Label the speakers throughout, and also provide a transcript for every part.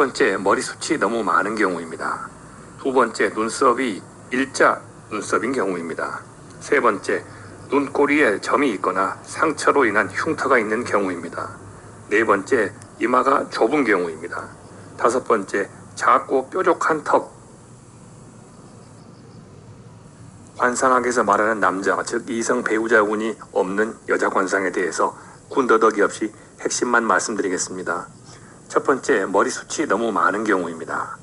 Speaker 1: 번째, 머리숱이 너무 많은 경우입니다. 두 번째, 눈썹이 일자 눈썹인 경우입니다. 세 번째, 눈꼬리에 점이 있거나 상처로 인한 흉터가 있는 경우입니다. 네 번째, 이마가 좁은 경우입니다. 다섯 번째, 작고 뾰족한 턱. 관상학에서 말하는 남자, 즉 이성 배우자 운이 없는 여자 관상에 대해서 군더더기 없이 핵심만 말씀드리겠습니다. 첫 번째, 머리숱이 너무 많은 경우입니다.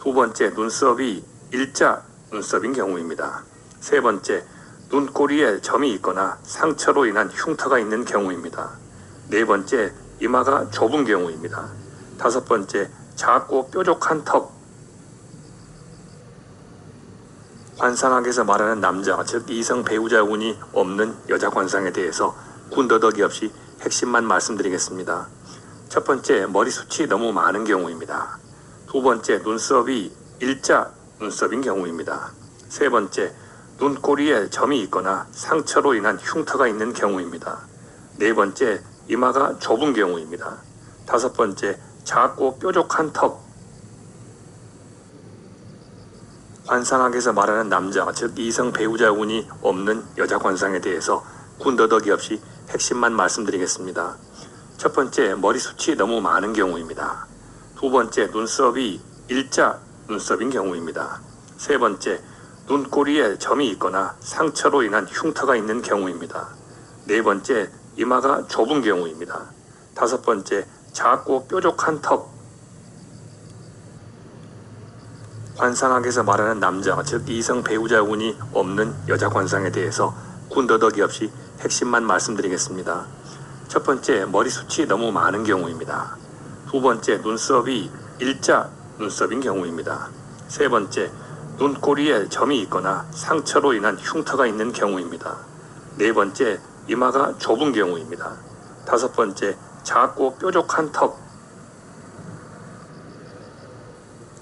Speaker 1: 두 번째, 눈썹이 일자 눈썹인 경우입니다. 세 번째, 눈꼬리에 점이 있거나 상처로 인한 흉터가 있는 경우입니다. 네 번째, 이마가 좁은 경우입니다. 다섯 번째, 작고 뾰족한 턱. 관상학에서 말하는 남자, 즉 이성 배우자 운이 없는 여자 관상에 대해서 군더더기 없이 핵심만 말씀드리겠습니다. 첫 번째, 머리 숱이 너무 많은 경우입니다. 두 번째, 눈썹이 일자 눈썹인 경우입니다. 세 번째, 눈꼬리에 점이 있거나 상처로 인한 흉터가 있는 경우입니다. 네 번째, 이마가 좁은 경우입니다. 다섯 번째, 작고 뾰족한 턱. 관상학에서 말하는 남자, 즉 이성 배우자 운이 없는 여자 관상에 대해서 군더더기 없이 핵심만 말씀드리겠습니다. 첫 번째, 머리 숱이 너무 많은 경우입니다. 두 번째, 눈썹이 일자 눈썹인 경우입니다. 세 번째, 눈꼬리에 점이 있거나 상처로 인한 흉터가 있는 경우입니다. 네 번째, 이마가 좁은 경우입니다. 다섯 번째, 작고 뾰족한 턱. 관상학에서 말하는 남자, 즉 이성 배우자 운이 없는 여자 관상에 대해서 군더더기 없이 핵심만 말씀드리겠습니다. 첫 번째, 머리숱이 너무 많은 경우입니다. 두 번째, 눈썹이 일자 눈썹인 경우입니다. 세 번째, 눈꼬리에 점이 있거나 상처로 인한 흉터가 있는 경우입니다. 네 번째, 이마가 좁은 경우입니다. 다섯 번째, 작고 뾰족한 턱.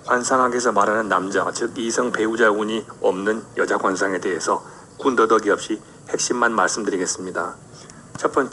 Speaker 1: 관상학에서 말하는 남자, 즉 이성 배우자 운이 없는 여자 관상에 대해서 군더더기 없이 핵심만 말씀드리겠습니다. 첫 번째,